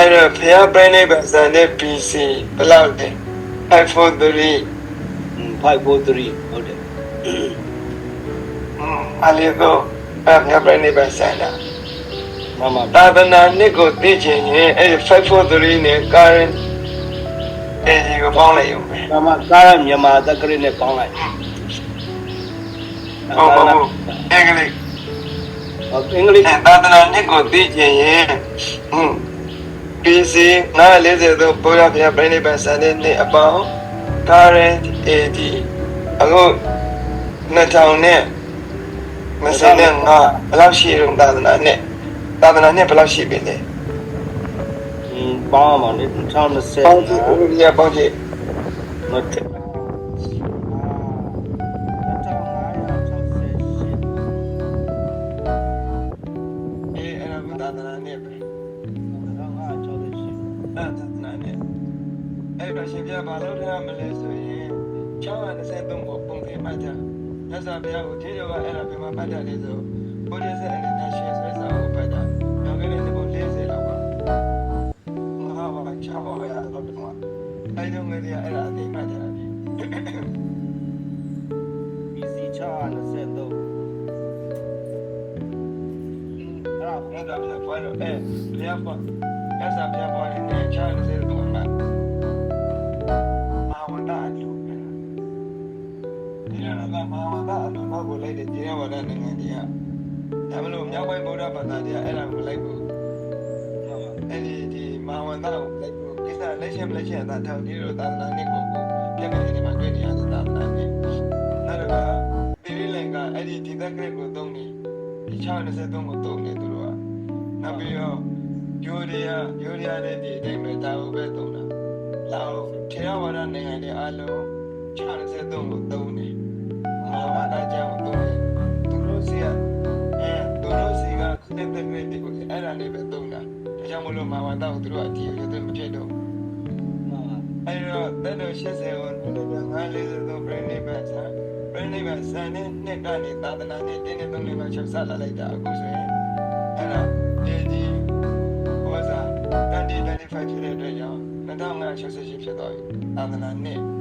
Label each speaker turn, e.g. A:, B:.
A: အဲ့တော့ဖះပြိနေပါစံတဲ့ PC ဘယ်လောက်လဲ543
B: 543ဟုတ်တယ်
A: อืมအလေးတော့အဲ့ဖះပြိနေပါစံတာ
B: မမ
A: သာသနာနှစ်ကိုသိချင်ရင်အဲ့543နဲ့ current အဲ့ဒီကိုပေါင်းလိုက်ရုံပဲ
B: မမကားမြန်မာတက်ကလေးနဲ့ပေါင်းလိုက်
A: ဟုတ်ပါဘူးအင်္ဂလိပ်
B: အင်္ဂလိပ်
A: သာသနာနှစ်ကိုသိချင်ရင်ဟွန်း PC 943ဘုရားဖះပြိနေပါစံတဲ့နှစ်အပေါင်း current AD အခု2000နဲ့မစနဲ့ငါဘယ်လောက်ရှိရုံသာသနာနဲ့သာသနာနဲ့ဘယ်လောက်ရှိပြီလဲ
B: ပေါင်းအောင်လေ2020
A: ပေါင်းကြည့်ဦးရပေါင်းကြည့်
B: မထက်
A: သနာနဲ့အဲ့တော့ရှင်ပြဘာလို့ထားမလဲဆိုရင်623ကိုပုံဖေးမှတ်တာမြတ်စွာဘုရားကိုထေရကအဲ့ဒါပြန်မှပတ်တယ်လေဆိုဘုရားဆက်အနေနဲ့ရှင်းဆွဲစာကိုပတ်တာနောက်ကနေဒီကို40လောက်ပါမဟာဘာချပါရတော့ဒီမှာအဲ့ဒီငယ်ကြီးအဲ့ဒါအသိမှတ်တယ်ဒီ
B: PC 623အဲ့ဒါ
A: အဲ့ဒါပြန်ဖွင့်တော့အဲဘုရားဖွင့် မြတ်စွာဘုရားဖွင့်နေ623မှာမာဝတအလူပဲဒီလိုကမာဝတအလူတော့ကိုလိုက်တဲ့ကျေရဝရနိုင်ငံကြီးကဒါမလို့မြောက်ပိုင်းဗုဒ္ဓဘာသာတရားအဲ့ဒါကိုလိုက်ဖို့အဲ့ဒီဒီမာဝတကိုလိုက်ဖို့ကိစ္စလက်ရှင်လက်ရှင်သာထောက်ဒီလိုသာသနာနစ်ကိုကိုပြက်ကနေဒီမှာတွေ့နေရတဲ့သာသနာနစ်နောက်တော့ဒီလေးလင်ကအဲ့ဒီဒီသက်ကရက်ကိုသုံးနေဒီ623ကိုသုံးနေသူတို့ကနောက်ပြီးတော့ ယိုရီးယားယိုရီးယားတဲ့ဒီအတိုင်းပဲဒါကိုပဲသုံးတာလောက်ထေရဝါဒနိုင်ငံတွေအလုံး63ကိုသုံးတယ်။မာမတာကြောင့်သုံးတယ်။သူတို့စီကအဲသူတို့စီကခုတဲ့တဲ့တဲ့ကိုအဲ့ဒါလေးပဲသုံးတာ။ဒါကြောင့်မလို့မာမတာကိုသူတို့အတီးရုပ်တဲ့မဖြစ်တော့ဘူး။အဲ့တော့တဲ့တော့80ကို943 brain နဲ့ပဲဆာ brain နဲ့ပဲဆန်နဲ့နှစ်ကနေသာသနာနဲ့တင်းနဲ့သုံးနဲ့ပဲချက်ဆက်လာလိုက်တာအခုဆိုရင်အဲ့ဒါဒီဒီဟောစားတန်တီ 25ဖြစ်တဲ့အတွက်ကြောင့်2568ဖြစ်သွားပြီသာသနာနဲ့